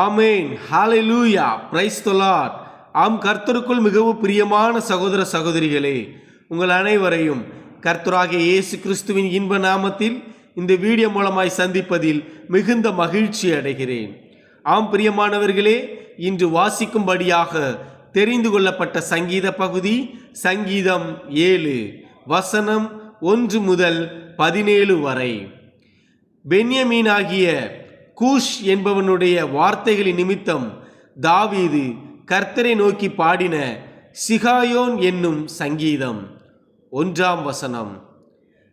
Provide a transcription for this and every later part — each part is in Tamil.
ஆமேன். ஹalleluya. பிரைஸ் ஆம் கர்த்தருக்குள் மிகவும் பிரியமான சகோதர சகோதரிகளே உங்கள் அனைவரையும் கர்த்தராகிய இயேசு கிறிஸ்துவின் இன்ப நாமத்தில் இந்த வீடியோ மூலமாய் சந்திப்பதில் மிகுந்த மகிழ்ச்சி அடைகிறேன். ஆம் பிரியமானவர்களே இன்று வாசிக்கும்படியாக தெரிந்து கொள்ளப்பட்ட சங்கீத பகுதி சங்கீதம் ஏழு வசனம் ஒன்று முதல் பதினேழு வரை. பென்யமீனாகிய கூஷ் என்பவனுடைய வார்த்தைகளின் நிமித்தம் தாவீது கர்த்தரை நோக்கி பாடின சிகாயோன் என்னும் சங்கீதம் ஒன்றாம் வசனம்.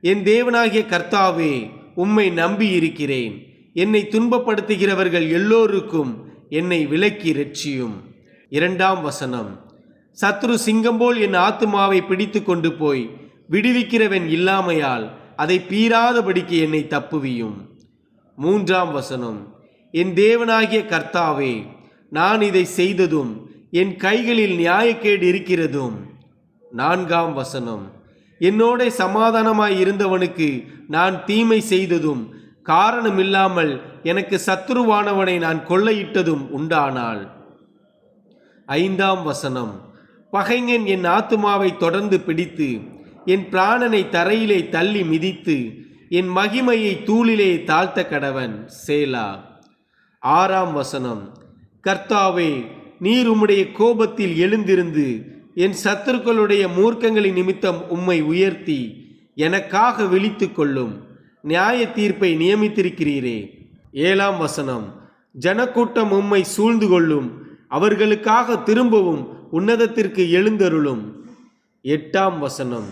என் தேவனாகிய கர்த்தாவே உம்மை நம்பி இருக்கிறேன் என்னை துன்பப்படுத்துகிறவர்கள் எல்லோருக்கும் என்னை விலக்கி ரட்சியும். இரண்டாம் வசனம். சத்ரு சிங்கம்போல் என் ஆத்துமாவை பிடித்து கொண்டு போய் விடுவிக்கிறவன் இல்லாமையால் அதை பீறாதபடிக்கு என்னை தப்புவியும். மூன்றாம் வசனம் என் தேவனாகிய கர்த்தாவே நான் இதை செய்ததும் என் கைகளில் நியாயக்கேடு இருக்கிறதும். நான்காம் வசனம் என்னோட சமாதானமாய் இருந்தவனுக்கு நான் தீமை செய்ததும் காரணமில்லாமல் எனக்கு சத்துருவானவனை நான் கொள்ளையிட்டதும் உண்டானால் ஐந்தாம் வசனம் பகைஞன் என் ஆத்துமாவை தொடர்ந்து பிடித்து என் பிராணனை தரையிலே தள்ளி மிதித்து என் மகிமையை தூளிலே தாழ்த்த கடவன் சேலா. ஆறாம் வசனம். கர்த்தாவே நீர் உம்முடைய கோபத்தில் எழுந்திருந்து என் சத்துருக்களுடைய மூர்க்கங்களின் நிமித்தம் உம்மை உயர்த்தி எனக்காக விழித்து கொள்ளும் நியாய தீர்ப்பை நியமித்திருக்கிறீரே. ஏழாம் வசனம். ஜனக்கூட்டம் உம்மை சூழ்ந்து கொள்ளும் அவர்களுக்காக திரும்பவும் உன்னதத்திற்கு எழுந்தருளும். எட்டாம் வசனம்.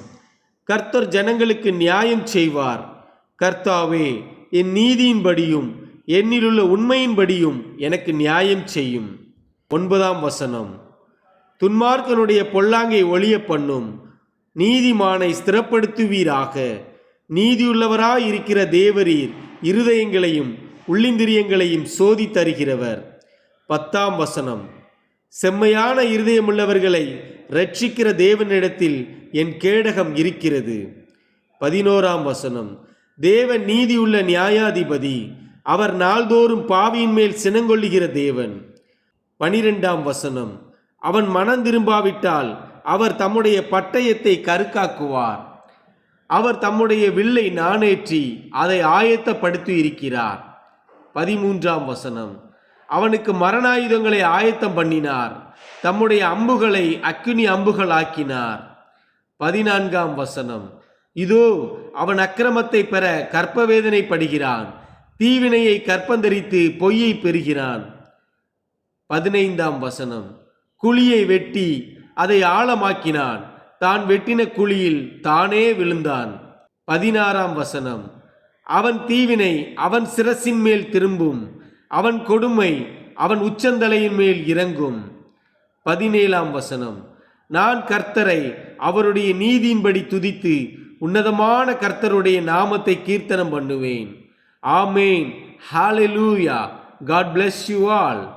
கர்த்தர் ஜனங்களுக்கு நியாயம் செய்வார் கர்த்தாவே என் நீதியின்படியும் என்னிலுள்ள உண்மையின்படியும் எனக்கு நியாயம் செய்யும். ஒன்பதாம் வசனம். துன்மார்க்கனுடைய பொல்லாங்கை ஒளிய பண்ணும் நீதிமானை ஸ்திரப்படுத்துவீராக. நீதியுள்ளவராய் இருக்கிற தேவரீர் இருதயங்களையும் உள்ளிந்திரியங்களையும் சோதி தருகிறவர் பத்தாம் வசனம். செம்மையான இருதயமுள்ளவர்களை ரட்சிக்கிற தேவனிடத்தில் என் கேடகம் இருக்கிறது. பதினோராம் வசனம். தேவன் நீதியுள்ள நியாயாதிபதி. அவர் நாள்தோறும் பாவியின் மேல் சினங்கொள்ளுகிற தேவன். பனிரெண்டாம் வசனம். அவன் மனம் திரும்பாவிட்டால் அவர் தம்முடைய பட்டயத்தை கருக்காக்குவார். அவர் தம்முடைய வில்லை நாணேற்றி அதை ஆயத்தப்படுத்தி இருக்கிறார் பதிமூன்றாம் வசனம். அவனுக்கு மரணாயுதங்களை ஆயத்தம் பண்ணினார். தம்முடைய அம்புகளை அக்கினி அம்புகளாக்கினார். பதினான்காம் வசனம். இதோ அவன் அக்கிரமத்தை பெற கற்பவேதனை படுகிறான் தீவினையை கற்பந்தரித்து பொய்யை பெறுகிறான். பதினைந்தாம் வசனம். குழியை வெட்டி அதை ஆழமாக்கினான். தான் வெட்டின குழியில் தானே விழுந்தான். பதினாறாம் வசனம். அவன் தீவினை அவன் சிரசின் மேல் திரும்பும். அவன் கொடுமை அவன் உச்சந்தலையின் மேல் இறங்கும். பதினேழாம் வசனம். நான் கர்த்தரை அவருடைய நீதியின்படி துதித்து உன்னதமான கர்த்தருடைய நாமத்தை கீர்த்தனம் பண்ணுவேன். Amen. Hallelujah God bless you all